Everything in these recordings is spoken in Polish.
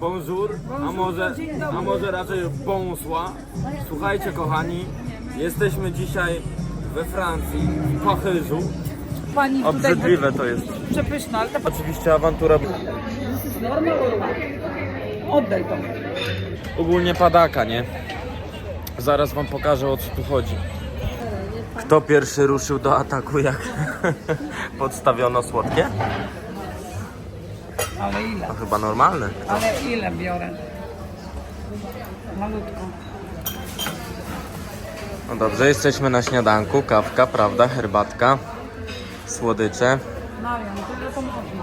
Bonjour, a może, a może raczej bonsoir. Słuchajcie kochani, jesteśmy dzisiaj we Francji, w Paryżu. Pani tutaj Obrzydliwe to jest. przepyszna, ale ta Oczywiście awantura Oddaj to. ogólnie padaka, nie? Zaraz wam pokażę o co tu chodzi. Kto pierwszy ruszył do ataku, jak podstawiono słodkie? Ale ile? To chyba normalne. Ale ile biorę? Malutko. No dobrze, jesteśmy na śniadanku, kawka, prawda, herbatka, słodycze. Marian, tyle to można.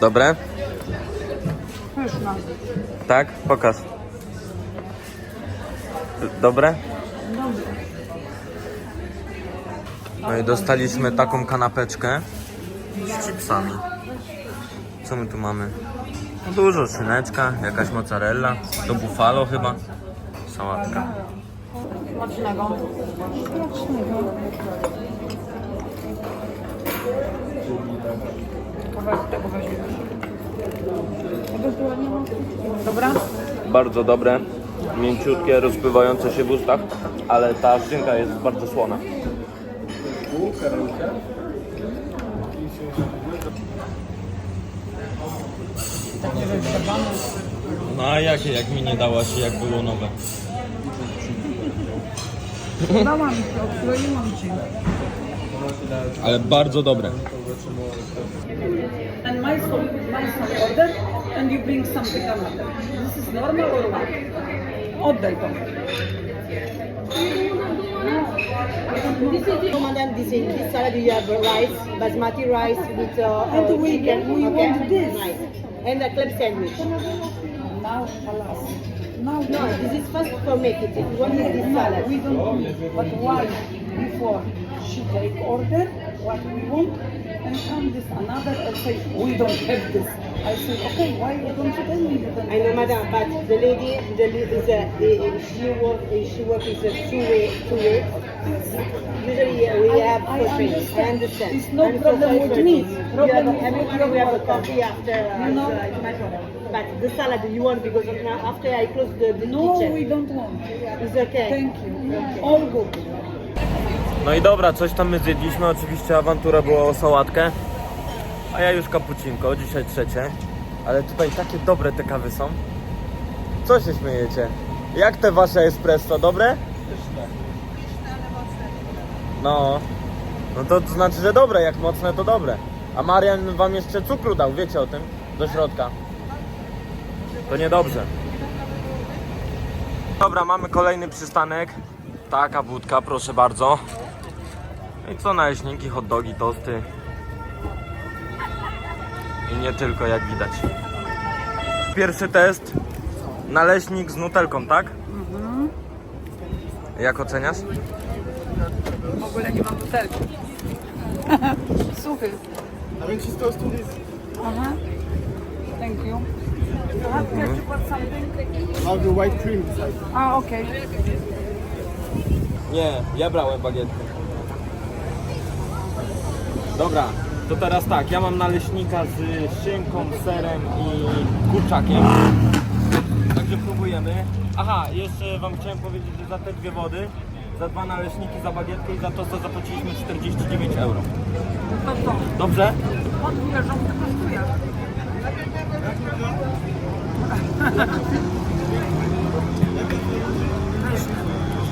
Dobre? Pyszna. Tak? Pokaż. Dobre? No i dostaliśmy taką kanapeczkę z chipsami. Co my tu mamy? No dużo, szyneczka, jakaś mozzarella, to buffalo chyba, sałatka. Smacznego. Kawałek tego weźmiesz. Dobra? Bardzo dobre, mięciutkie, rozpływające się w ustach, ale ta szynka jest bardzo słona. No a jakie, jak mi nie dałaś, jak było nowe? Dałam ci, odkroiłam ci. Ale bardzo dobre. And my son, my son order and you bring something another. This is normal or what? Oddaj to. This is Madam, this is this salad you have rice, basmati rice with uh, And uh, we- chicken. we want this. Nice. And a club sandwich. Now, alas. Now, No, this is first for make it. Want this salad. we don't. But why? Before she take order what we want and come this another and say we don't have this. I say okay, why you don't tell me you don't I know, Madam, but the lady, the lady is a, uh, she work, uh, she work is a two way, two way. Usually uh, we I- have I for free. understand. I understand. It's no so problem sorry with me. Problem have, with every your morning we have a coffee after. Uh, You know? uh, it's my problem. But the salad you want because of now after I close the, the No, kitchen. we don't want. It's okay. Thank you. All good. No i dobra, coś tam my zjedliśmy, oczywiście awantura była o sałatkę, a ja już kapucinko, dzisiaj trzecie. Ale tutaj takie dobre te kawy są. Co się śmiejecie? Jak te wasze espresso, dobre? No, no to znaczy, że dobre, jak mocne to dobre. A Marian wam jeszcze cukru dał, wiecie o tym? Do środka. To niedobrze. Dobra, mamy kolejny przystanek. Taka wódka, proszę bardzo. I co naleśniki, hot dogi, tosty. I nie tylko, jak widać. Pierwszy test. Naleśnik z nutelką, tak? Jak oceniasz? W ogóle nie mam butelki. Suchy. I mean, she's supposed to do this. Aha. Thank you. You have ketchup or something? Have the white cream. A, okej. Nie, ja brałem bagietkę. Dobra, to teraz tak, ja mam naleśnika z szynką, serem i kurczakiem. Także próbujemy. Aha, jeszcze wam chciałem powiedzieć, że za te dwie wody, za dwa naleśniki, za bagietkę i za to, co zapłaciliśmy 49 euro. To co? Dobrze? Odbierzą, to kosztuje.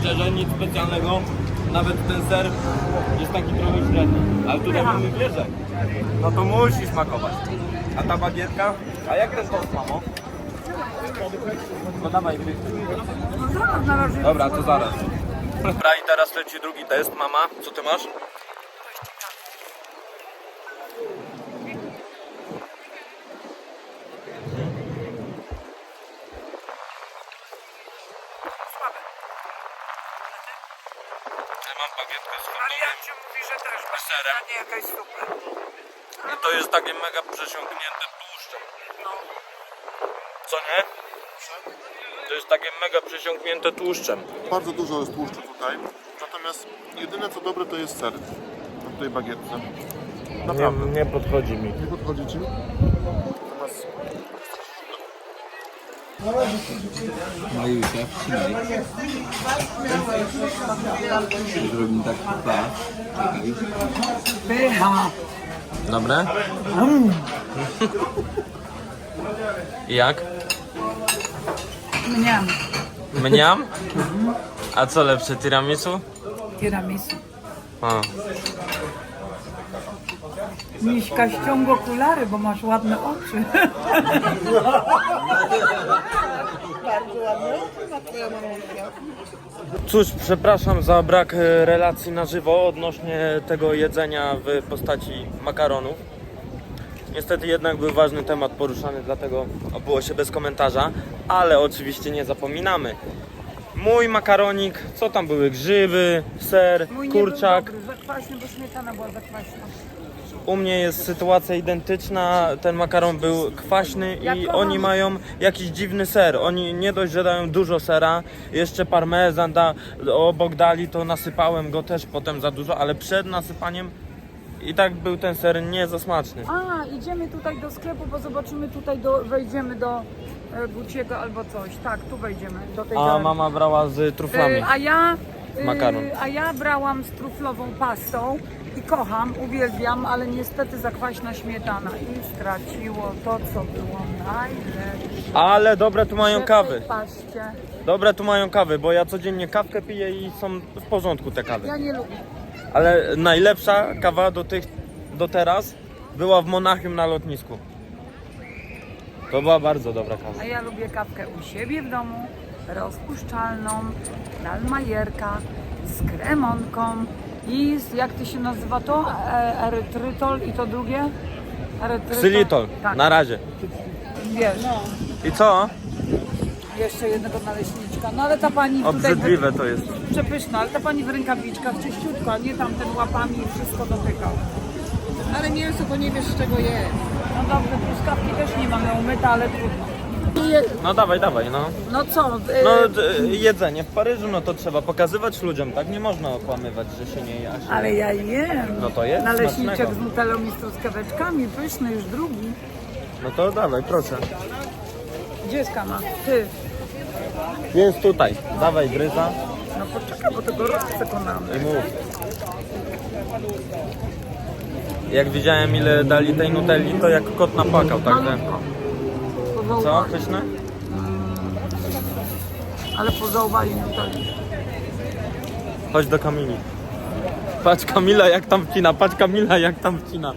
Szczerze, nic specjalnego. Nawet ten ser jest taki trochę średni. Ale tutaj mamy wieżę. No to musi smakować. A ta bagietka? A jak ten tost, mamo? No dawaj, gry. No. Dobra, to zaraz. Dobra, i teraz leci drugi test. Mama, co ty masz? Słabe. Ja mam bagietkę z Ale ja ci mówi, że też. serem. A nie jakaś super. I to jest takie mega przesiąknięte tłuszczem. No. Co nie? To jest takie mega przesiąknięte tłuszczem. Bardzo dużo jest tłuszczu tutaj. Natomiast jedyne co dobre to jest ser na tej bagietce. Nie, Naprawdę. nie podchodzi mi. Nie podchodzi ci? Natomiast No i Józef, trzymaj. Zrobimy tak. Czekaj. Pycha. Dobre? Jak? Mniam. Mniam? A co lepsze, tiramisu? Tiramisu. A. Miśka ściąg okulary, bo masz ładne oczy. Cóż, przepraszam za brak e, relacji na żywo odnośnie tego jedzenia w postaci makaronów. Niestety jednak był ważny temat poruszany, dlatego obyło się bez komentarza, ale oczywiście nie zapominamy. Mój makaronik, co tam były? Grzyby, ser, kurczak. Był dobry, bo śmietana była za kwaśna. U mnie jest sytuacja identyczna. Ten makaron był kwaśny i oni mają jakiś dziwny ser. Oni nie dość, że dają dużo sera, jeszcze parmezan da, obok dali, to nasypałem go też potem za dużo, ale przed nasypaniem i tak był ten ser nie za smaczny. A, idziemy tutaj do sklepu, bo zobaczymy tutaj, do, wejdziemy do e, Guciego albo coś. Tak, tu wejdziemy, do tej A galerii. mama brała z truflami. Y, A ja, y, Makaron. a ja brałam z truflową pastą i kocham, uwielbiam, ale niestety zakwaśna śmietana i straciło to, co było najlepsze. Ale dobre tu mają kawy. paście. Dobre tu mają kawy, bo ja codziennie kawkę piję i są w porządku te kawy. Ja nie lubię. Ale najlepsza kawa do tych, do teraz była w Monachium na lotnisku. To była bardzo dobra kawa. A ja lubię kawkę u siebie w domu, rozpuszczalną, dalmajerka, z kremonką i z, jak ty się nazywa to? E, erytrytol i to drugie? Erytrytol. Ksylitol, Tak, na razie. wiesz. I co? Jeszcze jednego naleśniczka. No ale ta pani tutaj... Obrzydliwe to jest. Przepyszna, ale ta pani w rękawiczkach czyściutko, a nie tam ten łapami i wszystko dotykał. Ale mięso to nie wiesz z czego jest. No dobrze, truskawki też nie mamy umyte, ale trudno. No dawaj, dawaj, no. No co? y, No d- jedzenie w Paryżu, no to trzeba pokazywać ludziom, tak? Nie można okłamywać, że się nie je, a się Ale ja jem. No to jest Naleśniczek smacznego. z nutellą i z truskaweczkami, pyszny, już drugi. No to dawaj, proszę. Gdzie jest kama? Ty. Jest tutaj. Dawaj gryza No poczekaj, bo tego rozce konamy. i mów. Jak widziałem ile dali tej nutelli, to jak kot napłakał, tak? Malutko. Co? Pozauwali. Pyszne? Ale pozauwali nutelli. Chodź do Kamili. Patrz Kamila jak tam wcina, patrz Kamila jak tam wcina.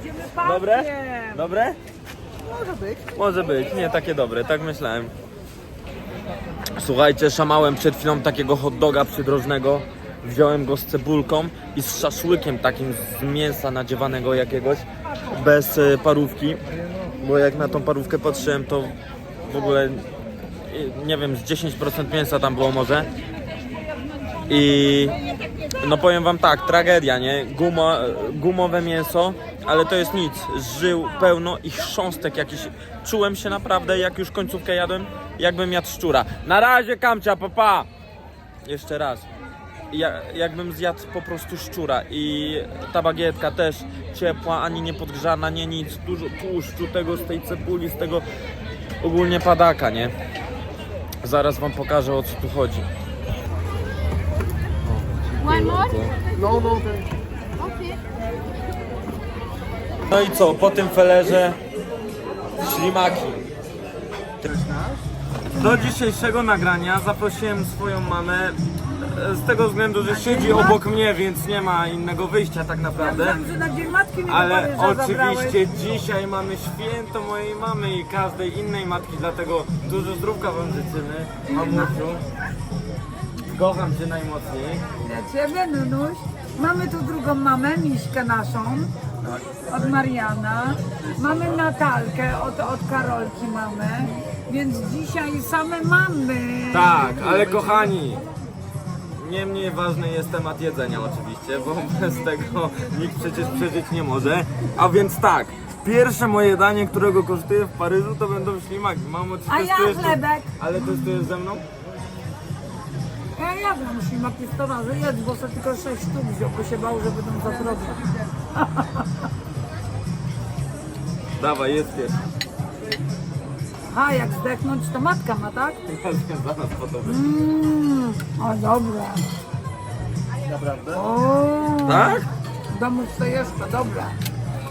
Idziemy Dobre? parkiem. Dobre? Może być. Może być, nie takie dobre, tak myślałem. Słuchajcie, szamałem przed chwilą takiego hot doga przydrożnego. Wziąłem go z cebulką i z szaszłykiem takim z mięsa nadziewanego jakiegoś, bez e, parówki. Bo jak na tą parówkę patrzyłem, to w ogóle e, nie wiem, z 10% mięsa tam było może. I no powiem wam tak, tragedia, nie? Guma, gumowe mięso, ale to jest nic. Żył pełno i chrząstek jakiś. Czułem się naprawdę, jak już końcówkę jadłem, jakbym jadł szczura. Na razie, kamcia, papa! Jeszcze raz. Ja, jakbym zjadł po prostu szczura i ta bagietka też ciepła, ani nie podgrzana, nie nic, dużo tłuszczu tego z tej cebuli, z tego ogólnie padaka, nie? Zaraz wam pokażę o co tu chodzi. One more? no, no. No i co, po tym felerze ślimaki. Do dzisiejszego nagrania zaprosiłem swoją mamę z tego względu, że siedzi obok mnie, więc nie ma innego wyjścia tak naprawdę. Że na Dzień Matki mnie do Ale zabrałeś. oczywiście dzisiaj mamy święto mojej mamy i każdej innej matki, dlatego dużo zdrówka wam życzymy, mamusiu. Kocham cię najmocniej. Ja Ciebie, Nunuś. Mamy tu drugą mamę, Miśkę naszą, od Mariana. Mamy Natalkę, od, od Karolki mamy. Więc dzisiaj same mamy. Tak, ale kochani, nie mniej ważny jest temat jedzenia oczywiście, bo bez tego nikt przecież przeżyć nie może. A więc tak, pierwsze moje danie, którego kosztuję w Paryżu to będą ślimaki. Mamo, czy A ja testujesz chlebek. Ale testujesz ze mną? ja jadłam ślimaki w towarze, jedz, bo sobie tylko 6 sztuk wziął, bo się bał, że będą za drogie. Dawaj, jest pierwszy. A, jak zdechnąć, to matka ma, tak? Ja zjem zaraz po to. Mmm, o dobre. Naprawdę? O, Tak? w domu co jeszcze, dobre.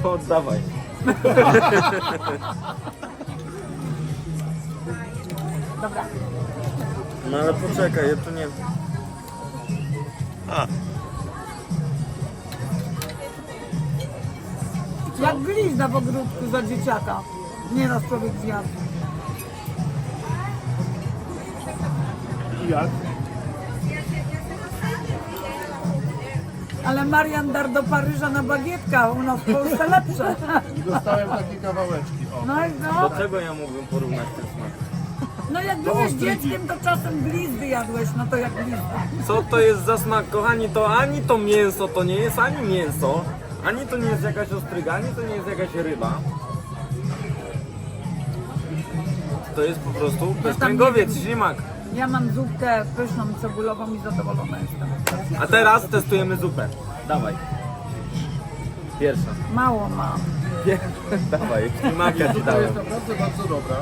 To dawaj. Dobra. No ale poczekaj, ja tu nie... A, Jak glizda w ogródku za dzieciaka. Nieraz człowiek zjadł. I jak? Ale Marian dar do Paryża na bagietka, u nas w Polsce lepsze. Dostałem takie kawałeczki. O. No i no, do czego ja mógłbym porównać ten smak? no jak byłeś dzieckiem, to czasem glizdy jadłeś, no to jak glizda. Co to jest za smak, kochani? To ani to mięso to nie jest ani mięso, ani to nie jest jakaś ostryga, ani to nie jest jakaś ryba. To jest po prostu bezkręgowiec, ślimak. Ja mam zupkę pyszną, cebulową i zadowolona jestem. A teraz testujemy zupę. Dawaj. Pierwsza. Mało mam. Dawaj, ślimaka ci dałem. jest naprawdę bardzo dobra.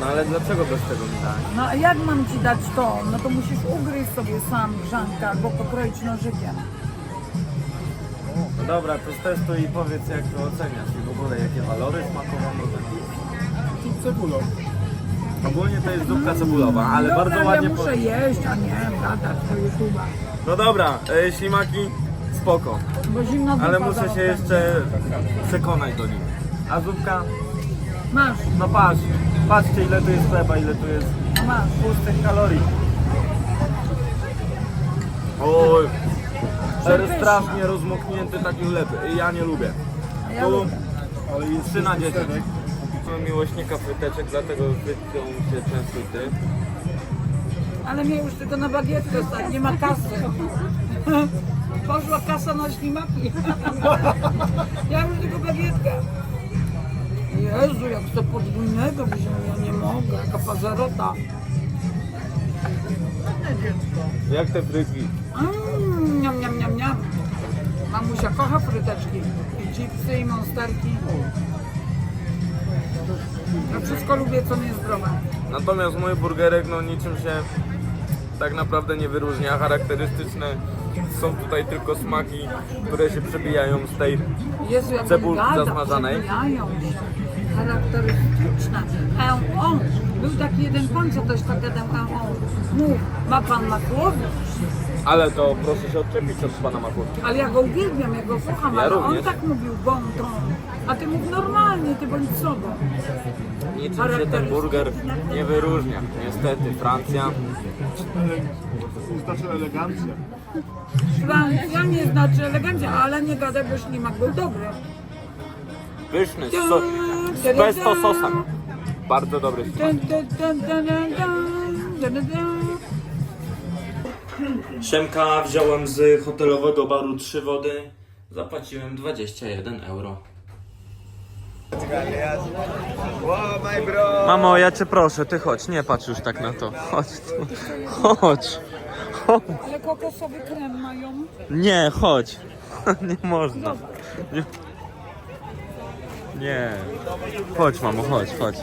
No ale dlaczego bez tego mi dałeś? No a jak mam ci dać to? No to musisz ugryźć sobie sam grzankę albo pokroić nożykiem. No dobra, to testuj i powiedz jak to oceniasz i w ogóle jakie walory smakowe może. I cebulą. Ogólnie to jest zupka cebulowa, ale Dobra, bardzo ładnie... ja muszę po- jeść, a nie gadać do YouTube'a. No dobra, e, ślimaki spoko, Bo zimno ale muszę się jeszcze przekonać do nich. A zupka? Masz, No patrz, patrzcie ile tu jest chleba, ile tu jest no masz. pustych kalorii. Oj, ale Przepyszne. strasznie rozmoknięty taki chleb, ja nie lubię. Ja Tu lubię. Ale jest 3 na 10. Mam miłośnika fryteczek, dlatego wypią się często ty. Ale mnie już tylko na bagietkę stać, nie ma kasy. Poszła kasa na ślimaki. Ja już tylko bagietkę. Jezu, jak to podwójnego wziął, ja nie mogę, jaka pazerota. Jak te fryki? Mmm, niam, niam, niam, niam. Mamusia kocha fryteczki. I chipsy, i monsterki. Ja wszystko lubię, co niezdrowe. Natomiast mój burgerek no niczym się tak naprawdę nie wyróżnia. Charakterystyczne są tutaj tylko smaki, które się przebijają z tej Jezu, jak Cebulki gada, zasmażanej. przebijają się. Charakterystyczne. E, on. Był taki jeden pan, co też tak gadał, e. Mów, ma pan na głowie. Ale to proszę się odczepić od pana Makłowicza. Ale ja go uwielbiam, ja go kocham, Ja ale również. on tak mówił, bon ton. A ty mów normalnie, ty bądź sobą. Niczym się ten burger nie wyróżnia. Niestety Francja. To znaczy elegancja. Francja nie znaczy elegancja, ale nie gadaj, bo ślimak był dobry. Pyszny, z, so, z pesto sosem. Bardzo dobry smak. Dun, dun, dun, dun, dun, dun, dun, dun, dun. Szemka wziąłem z hotelowego baru trzy wody. Zapłaciłem 21 euro. Mamo, ja cię proszę, ty chodź, nie patrz już tak na to. Chodź tu. Chodź. Chodź. Ale kokosowy krem mają. Nie, chodź. Nie można. Nie. Nie. Chodź, mamo, chodź, chodź.